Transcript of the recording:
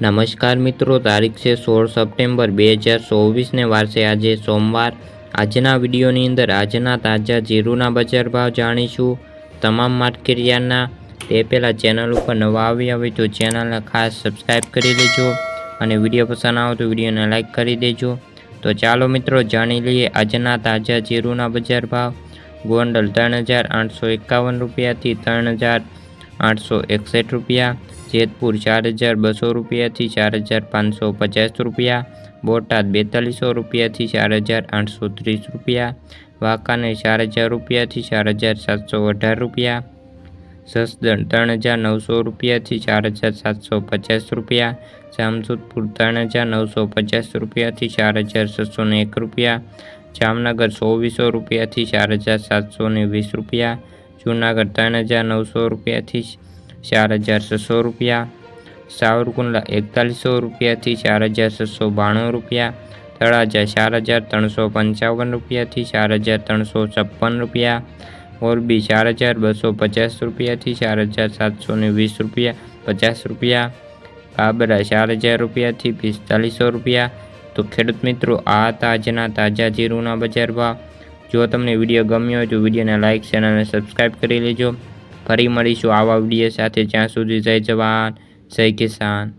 નમસ્કાર મિત્રો, તારીખ છે સોળ સપ્ટેમ્બર બે હજાર ચોવીસને વારસે આજે સોમવાર. આજના વિડીયોની અંદર આજના તાજા જીરુના બજાર ભાવ જાણીશું. તમામ માર્કેરિયાના તે પહેલાં ચેનલ ઉપર નવા આવ્યા હોય તો ચેનલને ખાસ સબસ્ક્રાઈબ કરી દેજો અને વીડિયો પસંદ આવે તો વિડીયોને લાઇક કરી દેજો. તો ચાલો મિત્રો, જાણી લઈએ આજના તાજા જીરુના બજાર ભાવ. ગોંડલ ત્રણ હજાર આઠસો એકાવન રૂપિયાથી ત્રણ હજાર આઠસો એકસઠ રૂપિયા, જેતપુર ચાર હજાર બસો રૂપિયાથી ચાર હજાર પાંચસો પચાસ રૂપિયા, બોટાદ બેતાલીસો રૂપિયાથી ચાર હજાર આઠસો ત્રીસ રૂપિયા, વાંકાને ચાર હજાર રૂપિયાથી ચાર હજાર સાતસો અઢાર રૂપિયા સસદણ ત્રણ હજાર નવસો રૂપિયાથી ચાર હજાર સાતસો પચાસ રૂપિયા જામજોધપુર ત્રણ હજાર નવસો પચાસ રૂપિયાથી ચાર હજાર છસો એક રૂપિયા, જામનગર ચોવીસો રૂપિયાથી ચાર હજાર સાતસો ને વીસ રૂપિયા જુનાગઢ ત્રણ હજાર નવસો રૂપિયાથી ચાર હજાર છસો રૂપિયા. સાવરકુંડલા એકતાલીસો રૂપિયાથી ચાર હજાર છસો બાણું રૂપિયા. તળાજા ચાર હજાર ત્રણસો પંચાવન રૂપિયાથી ચાર હજાર ત્રણસો છપ્પન રૂપિયા. મોરબી ચાર હજાર બસો પચાસ રૂપિયાથી ચાર હજાર સાતસો ને વીસ રૂપિયા, પચાસ રૂપિયા. બાબરા ચાર હજાર રૂપિયાથી પિસ્તાલીસો રૂપિયા. તો ખેડૂત મિત્રો, આ હતા આજના તાજા જીરુના બજાર ભાવ. જો તમને વીડિયો ગમ્યો હોય તો વિડીયોને લાઇક ચેનલને સબસ્ક્રાઈબ કરી લેજો. ફરી મળીશું આવા વીડિયો સાથે. જ્યાં સુધી જય જવાન, જય કિસાન.